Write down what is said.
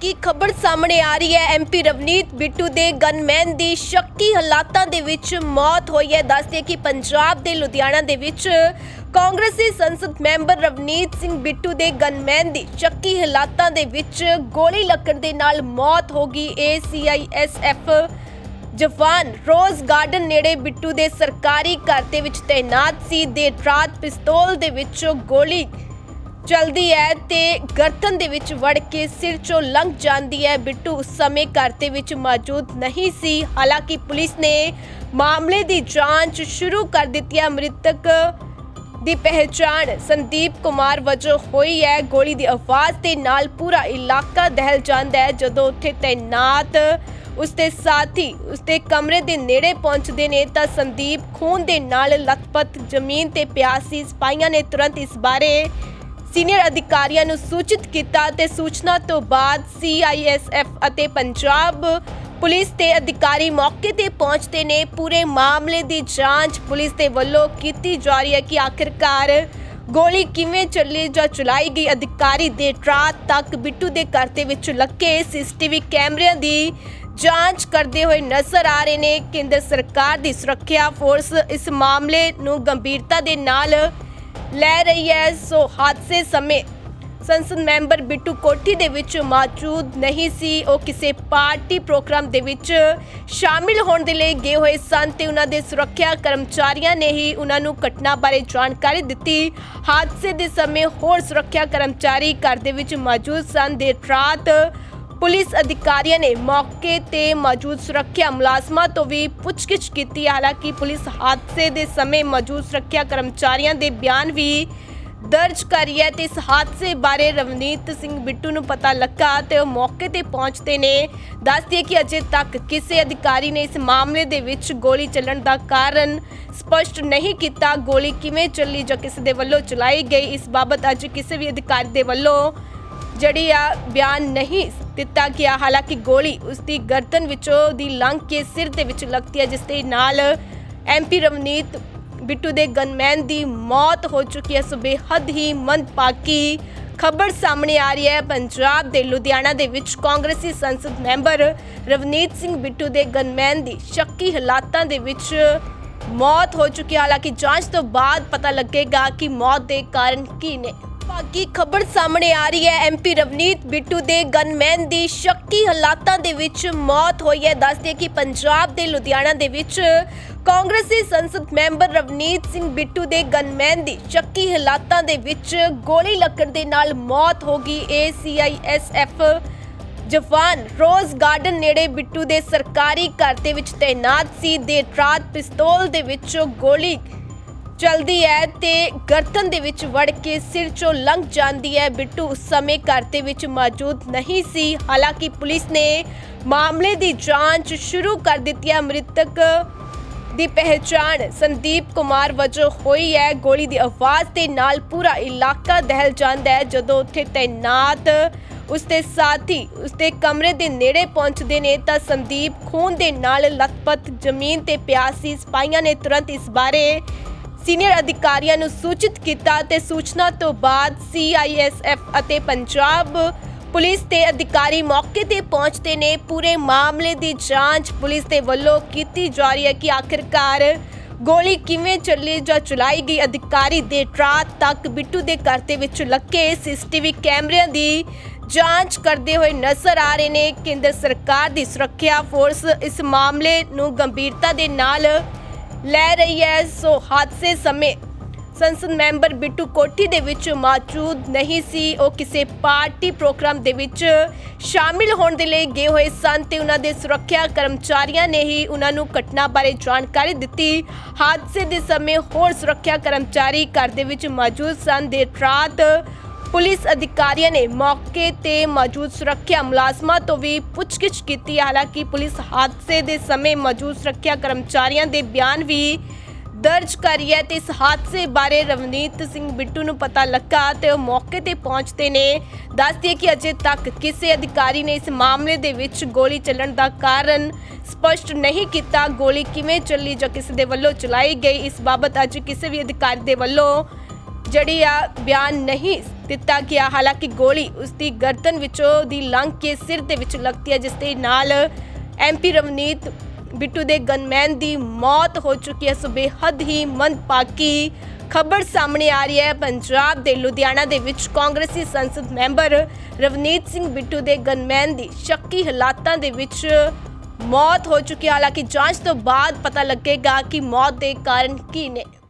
ਕੀ ਖਬਰ ਸਾਹਮਣੇ ਆ ਰਹੀ ਹੈ? ਐਮਪੀ ਰਵਨੀਤ ਬਿੱਟੂ ਦੇ ਗਨਮੈਨ ਦੀ ਸ਼ੱਕੀ ਹਾਲਾਤਾਂ ਦੇ ਵਿੱਚ ਮੌਤ ਹੋਈ ਹੈ। ਦੱਸਦੇ ਕਿ ਪੰਜਾਬ ਦੇ ਲੁਧਿਆਣਾ ਦੇ ਵਿੱਚ ਕਾਂਗਰਸੀ ਸੰਸਦ ਮੈਂਬਰ ਰਵਨੀਤ ਸਿੰਘ ਬਿੱਟੂ ਦੇ ਗਨਮੈਨ ਦੀ ਸ਼ੱਕੀ ਹਾਲਾਤਾਂ ਦੇ ਵਿੱਚ ਗੋਲੀ ਲੱਗਣ ਦੇ ਨਾਲ ਮੌਤ ਹੋ ਗਈ। ਏਸੀਆਈਐਸਐਫ ਜਵਾਨ ਰੋਜ਼ ਗਾਰਡਨ ਨੇੜੇ ਬਿੱਟੂ ਦੇ ਸਰਕਾਰੀ ਘਰ ਦੇ ਵਿੱਚ ਤੈਨਾਤ ਸੀ। ਦੇਰ ਰਾਤ ਪਿਸਤੌਲ ਦੇ ਵਿੱਚੋਂ ਗੋਲੀ ਚਲਦੀ ਹੈ ਤੇ ਗਰਦਨ ਦੇ ਵਿੱਚ ਵੜ ਕੇ ਸਿਰ ਚੋਂ ਲੰਘ ਜਾਂਦੀ ਹੈ। ਬਿੱਟੂ ਉਸ ਸਮੇਂ ਘਰ ਦੇ ਵਿੱਚ ਮੌਜੂਦ ਨਹੀਂ ਸੀ। ਹਾਲਾਂਕਿ ਪੁਲਿਸ ਨੇ ਮਾਮਲੇ ਦੀ ਜਾਂਚ ਸ਼ੁਰੂ ਕਰ ਦਿੱਤੀ ਹੈ। ਮ੍ਰਿਤਕ ਦੀ ਪਹਿਚਾਣ ਸੰਦੀਪ ਕੁਮਾਰ ਵਜੋਂ ਹੋਈ ਹੈ। ਗੋਲੀ ਦੀ ਆਵਾਜ਼ ਦੇ ਨਾਲ ਪੂਰਾ ਇਲਾਕਾ ਦਹਿਲ ਜਾਂਦਾ ਹੈ। ਜਦੋਂ ਉੱਥੇ ਤੈਨਾਤ ਉਸਦੇ ਸਾਥੀ ਉਸਦੇ ਕਮਰੇ ਦੇ ਨੇੜੇ ਪਹੁੰਚਦੇ ਨੇ ਤਾਂ ਸੰਦੀਪ ਖੂਨ ਦੇ ਨਾਲ ਲਥਪਥ ਜ਼ਮੀਨ ਤੇ ਪਿਆ ਸੀ। ਸਿਪਾਹੀਆਂ ਨੇ ਤੁਰੰਤ ਇਸ ਬਾਰੇ ਸੀਨੀਅਰ ਅਧਿਕਾਰੀਆਂ ਨੂੰ ਸੂਚਿਤ ਕੀਤਾ ਤੇ ਸੂਚਨਾ ਤੋਂ ਬਾਅਦ ਸੀਆਈਐਸਐਫ ਅਤੇ ਪੰਜਾਬ ਪੁਲਿਸ ਦੇ ਅਧਿਕਾਰੀ ਮੌਕੇ ਤੇ ਪਹੁੰਚਦੇ ਨੇ। ਪੂਰੇ ਮਾਮਲੇ ਦੀ ਜਾਂਚ ਪੁਲਿਸ ਦੇ ਵੱਲੋਂ ਕੀਤੀ ਜਾ ਰਹੀ ਹੈ ਕਿ ਆਖਿਰਕਾਰ ਗੋਲੀ ਕਿਵੇਂ ਚੱਲੀ ਜਾਂ ਚਲਾਈ ਗਈ, ਅਧਿਕਾਰੀ ਦੇ ਰਾਤ ਤੱਕ ਬਿੱਟੂ ਦੇ ਘਰ ਦੇ ਵਿੱਚ ਲੱਗੇ। ਸੀਸੀਟੀਵੀ ਕੈਮਰਿਆਂ ਦੀ ਜਾਂਚ ਕਰਦੇ ਹੋਏ ਨਜ਼ਰ ਆ ਰਹੇ ਨੇ। ਕੇਂਦਰ ਸਰਕਾਰ ਦੀ ਸੁਰੱਖਿਆ ਫੋਰਸ ਇਸ ਮਾਮਲੇ ਨੂੰ ਗੰਭੀਰਤਾ ਦੇ ਨਾਲ ਲੈ ਰਹੀ ਹੈ। ਸੋ ਹਾਦਸੇ ਸਮੇਂ ਸੰਸਦ ਮੈਂਬਰ ਬਿੱਟੂ ਕੋਠੀ ਦੇ ਵਿੱਚ ਮੌਜੂਦ ਨਹੀਂ ਸੀ। ਉਹ ਕਿਸੇ ਪਾਰਟੀ ਪ੍ਰੋਗਰਾਮ ਦੇ ਵਿੱਚ ਸ਼ਾਮਿਲ ਹੋਣ ਦੇ ਲਈ ਗਏ ਹੋਏ ਸਨ ਤੇ ਉਹਨਾਂ ਦੇ ਸੁਰੱਖਿਆ ਕਰਮਚਾਰੀਆਂ ਨੇ ਹੀ ਉਹਨਾਂ ਨੂੰ ਘਟਨਾ ਬਾਰੇ ਜਾਣਕਾਰੀ ਦਿੱਤੀ। ਹਾਦਸੇ ਦੇ ਸਮੇਂ ਹੋਰ ਸੁਰੱਖਿਆ ਕਰਮਚਾਰੀ ਘਰ ਦੇ ਵਿੱਚ ਮੌਜੂਦ ਸਨ। ਦੇਰ ਰਾਤ ਪੁਲਿਸ ਅਧਿਕਾਰੀਆਂ ਨੇ ਮੌਕੇ ਤੇ ਮੌਜੂਦ ਸੁਰੱਖਿਆ ਮੁਲਾਜ਼ਮਾਂ ਤੋਂ ਵੀ ਪੁੱਛਗਿੱਛ ਕੀਤੀ। ਹਾਲਾਂਕਿ ਪੁਲਿਸ ਹਾਦਸੇ ਦੇ ਸਮੇਂ ਮੌਜੂਦ ਸੁਰੱਖਿਆ ਕਰਮਚਾਰੀਆਂ ਦੇ ਬਿਆਨ ਵੀ ਦਰਜ ਕਰੀ ਹੈ ਤੇ ਇਸ ਹਾਦਸੇ ਬਾਰੇ ਰਵਨੀਤ ਸਿੰਘ ਬਿੱਟੂ ਨੂੰ ਪਤਾ ਲੱਗਾ ਤੇ ਉਹ ਮੌਕੇ ਤੇ ਪਹੁੰਚਦੇ ਨੇ। ਦੱਸਦੀ ਕਿ ਅਜੇ ਤੱਕ ਕਿਸੇ ਅਧਿਕਾਰੀ ਨੇ ਇਸ ਮਾਮਲੇ ਦੇ ਵਿੱਚ ਗੋਲੀ ਚੱਲਣ ਦਾ ਕਾਰਨ ਸਪਸ਼ਟ ਨਹੀਂ ਕੀਤਾ। ਗੋਲੀ ਕਿਵੇਂ ਚੱਲੀ ਜਾਂ ਕਿਸੇ ਦੇ ਵੱਲੋਂ ਚਲਾਈ ਗਈ, ਇਸ ਬਾਬਤ ਅੱਜ ਕਿਸੇ ਵੀ ਅਧਿਕਾਰੀ ਦੇ ਵੱਲੋਂ ਜਿਹੜੀ ਆ ਬਿਆਨ ਨਹੀਂ ਦਿੱਤਾ ਗਿਆ। ਹਾਲਾਂਕਿ ਗੋਲੀ ਉਸ ਦੀ ਗਰਦਨ ਵਿੱਚੋਂ ਦੀ ਲੰਘ ਕੇ ਸਿਰ ਦੇ ਵਿੱਚ ਲੱਗਦੀ ਹੈ, ਜਿਸ ਦੇ ਨਾਲ ਐਮਪੀ ਰਵਨੀਤ ਬਿੱਟੂ ਦੇ ਗਨਮੈਨ ਦੀ ਮੌਤ ਹੋ ਚੁੱਕੀ ਹੈ। ਸੋ ਬੇਹੱਦ ਹੀ ਮੰਦਭਾਗੀ ਖਬਰ ਸਾਹਮਣੇ ਆ ਰਹੀ ਹੈ। ਪੰਜਾਬ ਦੇ ਲੁਧਿਆਣਾ ਦੇ ਵਿੱਚ ਕਾਂਗਰਸੀ ਸੰਸਦ ਮੈਂਬਰ ਰਵਨੀਤ ਸਿੰਘ ਬਿੱਟੂ ਦੇ ਗਨਮੈਨ ਦੀ ਸ਼ੱਕੀ ਹਾਲਾਤਾਂ ਦੇ ਵਿੱਚ ਮੌਤ ਹੋ ਚੁੱਕੀ ਹੈ। ਹਾਲਾਂਕਿ ਜਾਂਚ ਤੋਂ ਬਾਅਦ ਪਤਾ ਲੱਗੇਗਾ ਕਿ ਮੌਤ ਦੇ ਕਾਰਨ ਕੀ ਨੇ। ਬਾਕੀ ਖਬਰ ਸਾਹਮਣੇ ਆ ਰਹੀ ਹੈ। ਐਮਪੀ ਰਵਨੀਤ ਬਿੱਟੂ ਦੇ ਗਨਮੈਨ ਦੀ ਸ਼ੱਕੀ ਹਾਲਾਤਾਂ ਦੇ ਵਿੱਚ ਮੌਤ ਹੋਈ ਹੈ। ਦੱਸਦੇ ਕਿ ਪੰਜਾਬ ਦੇ ਲੁਧਿਆਣਾ ਦੇ ਵਿੱਚ ਕਾਂਗਰਸੀ ਸੰਸਦ ਮੈਂਬਰ ਰਵਨੀਤ ਸਿੰਘ ਬਿੱਟੂ ਦੇ ਗਨਮੈਨ ਦੀ ਸ਼ੱਕੀ ਹਾਲਾਤਾਂ ਦੇ ਵਿੱਚ ਗੋਲੀ ਲੱਗਣ ਦੇ ਨਾਲ ਮੌਤ ਹੋ ਗਈ। ਏਸੀਆਈਐਸਐਫ ਜਵਾਨ ਰੋਜ਼ ਗਾਰਡਨ ਨੇੜੇ ਬਿੱਟੂ ਦੇ ਸਰਕਾਰੀ ਘਰ ਦੇ ਵਿੱਚ ਤੈਨਾਤ ਸੀ। ਦੇਰ ਰਾਤ ਪਿਸਤੌਲ ਦੇ ਵਿੱਚੋਂ ਗੋਲੀ ਚਲਦੀ ਹੈ ਤੇ ਗਰਦਨ ਦੇ ਵਿੱਚ ਵੜ ਕੇ ਸਿਰ ਚੋਂ ਲੰਘ ਜਾਂਦੀ ਹੈ। ਬਿੱਟੂ ਉਸ ਸਮੇਂ ਘਰ ਦੇ ਵਿੱਚ ਮੌਜੂਦ ਨਹੀਂ ਸੀ। ਹਾਲਾਂਕਿ ਪੁਲਿਸ ਨੇ ਮਾਮਲੇ ਦੀ ਜਾਂਚ ਸ਼ੁਰੂ ਕਰ ਦਿੱਤੀ ਹੈ। ਮ੍ਰਿਤਕ ਦੀ ਪਹਿਚਾਣ ਸੰਦੀਪ ਕੁਮਾਰ ਵਜੋਂ ਹੋਈ ਹੈ। ਗੋਲੀ ਦੀ ਆਵਾਜ਼ ਦੇ ਨਾਲ ਪੂਰਾ ਇਲਾਕਾ ਦਹਿਲ ਜਾਂਦਾ ਹੈ। ਜਦੋਂ ਉੱਥੇ ਤੈਨਾਤ ਉਸਦੇ ਸਾਥੀ ਉਸਦੇ ਕਮਰੇ ਦੇ ਨੇੜੇ ਪਹੁੰਚਦੇ ਨੇ ਤਾਂ ਸੰਦੀਪ ਖੂਨ ਦੇ ਨਾਲ ਲਥਪਥ ਜ਼ਮੀਨ ਤੇ ਪਿਆ ਸੀ। ਸਿਪਾਹੀਆਂ ਨੇ ਤੁਰੰਤ ਇਸ ਬਾਰੇ ਸੀਨੀਅਰ ਅਧਿਕਾਰੀਆਂ ਨੂੰ ਸੂਚਿਤ ਕੀਤਾ ਤੇ ਸੂਚਨਾ ਤੋਂ ਬਾਅਦ ਸੀਆਈਐਸਐਫ ਅਤੇ ਪੰਜਾਬ ਪੁਲਿਸ ਦੇ ਅਧਿਕਾਰੀ ਮੌਕੇ ਤੇ ਪਹੁੰਚਦੇ ਨੇ। ਪੂਰੇ ਮਾਮਲੇ ਦੀ ਜਾਂਚ ਪੁਲਿਸ ਦੇ ਵੱਲੋਂ ਕੀਤੀ ਜਾ ਰਹੀ ਹੈ ਕਿ ਆਖਿਰਕਾਰ ਗੋਲੀ ਕਿਵੇਂ ਚੱਲੀ ਜਾਂ ਚਲਾਈ ਗਈ ਅਧਿਕਾਰੀ ਦੇ ਰਾਤ ਤੱਕ ਬਿੱਟੂ ਦੇ ਘਰ ਦੇ ਵਿੱਚ ਲੱਗੇ। ਸੀਸੀਟੀਵੀ ਕੈਮਰਿਆਂ ਦੀ ਜਾਂਚ ਕਰਦੇ ਹੋਏ ਨਜ਼ਰ ਆ ਰਹੇ ਨੇ। ਕੇਂਦਰ ਸਰਕਾਰ ਦੀ ਸੁਰੱਖਿਆ ਫੋਰਸ ਇਸ ਮਾਮਲੇ ਨੂੰ ਗੰਭੀਰਤਾ ਦੇ ਨਾਲ ਲੈ ਰਹੀ ਹੈ। ਸੋ ਹਾਦਸੇ ਸਮੇਂ ਸੰਸਦ ਮੈਂਬਰ ਬਿੱਟੂ ਕੋਠੀ ਦੇ ਵਿੱਚ ਮੌਜੂਦ ਨਹੀਂ ਸੀ। ਉਹ ਕਿਸੇ ਪਾਰਟੀ ਪ੍ਰੋਗਰਾਮ ਦੇ ਵਿੱਚ ਸ਼ਾਮਿਲ ਹੋਣ ਦੇ ਲਈ ਗਏ ਹੋਏ ਸਨ ਤੇ ਉਹਨਾਂ ਦੇ ਸੁਰੱਖਿਆ ਕਰਮਚਾਰੀਆਂ ਨੇ ਹੀ ਉਹਨਾਂ ਨੂੰ ਘਟਨਾ ਬਾਰੇ ਜਾਣਕਾਰੀ ਦਿੱਤੀ। ਹਾਦਸੇ ਦੇ ਸਮੇਂ ਹੋਰ ਸੁਰੱਖਿਆ ਕਰਮਚਾਰੀ ਘਰ ਦੇ ਵਿੱਚ ਮੌਜੂਦ ਸਨ। ਦੇ ਰਾਤ ਪੁਲਿਸ ਅਧਿਕਾਰੀਆਂ ਨੇ ਮੌਕੇ ਤੇ ਮੌਜੂਦ ਸੁਰੱਖਿਆ ਮੁਲਾਜ਼ਮਾਂ ਤੋਂ ਵੀ ਪੁੱਛਗਿੱਛ ਕੀਤੀ। ਹਾਲਾਂਕਿ ਪੁਲਿਸ ਹਾਦਸੇ ਦੇ ਸਮੇਂ ਮੌਜੂਦ ਸੁਰੱਖਿਆ ਕਰਮਚਾਰੀਆਂ ਦੇ ਬਿਆਨ ਵੀ ਦਰਜ ਕਰੀ ਹੈ ਤੇ ਇਸ ਹਾਦਸੇ ਬਾਰੇ ਰਵਨੀਤ ਸਿੰਘ ਬਿੱਟੂ ਨੂੰ ਪਤਾ ਲੱਗਾ ਤੇ ਉਹ ਮੌਕੇ ਤੇ ਪਹੁੰਚਦੇ ਨੇ। ਦੱਸਦੀ ਕਿ ਅਜੇ ਤੱਕ ਕਿਸੇ ਅਧਿਕਾਰੀ ਨੇ ਇਸ ਮਾਮਲੇ ਦੇ ਵਿੱਚ ਗੋਲੀ ਚੱਲਣ ਦਾ ਕਾਰਨ ਸਪਸ਼ਟ ਨਹੀਂ ਕੀਤਾ। ਗੋਲੀ ਕਿਵੇਂ ਚੱਲੀ ਜਾਂ ਕਿਸੇ ਦੇ ਵੱਲੋਂ ਚਲਾਈ ਗਈ, ਇਸ ਬਾਬਤ ਅੱਜ ਕਿਸੇ ਵੀ ਅਧਿਕਾਰੀ ਦੇ ਵੱਲੋਂ ਜਿਹੜੀ ਆ ਬਿਆਨ ਨਹੀਂ ਦਿੱਤਾ ਗਿਆ। ਹਾਲਾਂਕਿ ਗੋਲੀ ਉਸ ਦੀ ਗਰਦਨ ਵਿੱਚੋਂ ਦੀ ਲੰਘ ਕੇ ਸਿਰ ਦੇ ਵਿੱਚ ਲੱਗਦੀ ਹੈ, ਜਿਸ ਦੇ ਨਾਲ ਐਮਪੀ ਰਵਨੀਤ ਬਿੱਟੂ ਦੇ ਗਨਮੈਨ ਦੀ ਮੌਤ ਹੋ ਚੁੱਕੀ ਹੈ। ਸੋ ਬੇਹੱਦ ਹੀ ਮੰਦਭਾਗੀ ਖਬਰ ਸਾਹਮਣੇ ਆ ਰਹੀ ਹੈ। ਪੰਜਾਬ ਦੇ ਲੁਧਿਆਣਾ ਦੇ ਵਿੱਚ ਕਾਂਗਰਸੀ ਸੰਸਦ ਮੈਂਬਰ ਰਵਨੀਤ ਸਿੰਘ ਬਿੱਟੂ ਦੇ ਗਨਮੈਨ ਦੀ ਸ਼ੱਕੀ ਹਾਲਾਤਾਂ ਦੇ ਵਿੱਚ ਮੌਤ ਹੋ ਚੁੱਕੀ ਹੈ। ਹਾਲਾਂਕਿ ਜਾਂਚ ਤੋਂ ਬਾਅਦ ਪਤਾ ਲੱਗੇਗਾ ਕਿ ਮੌਤ ਦੇ ਕਾਰਨ ਕੀ ਨੇ।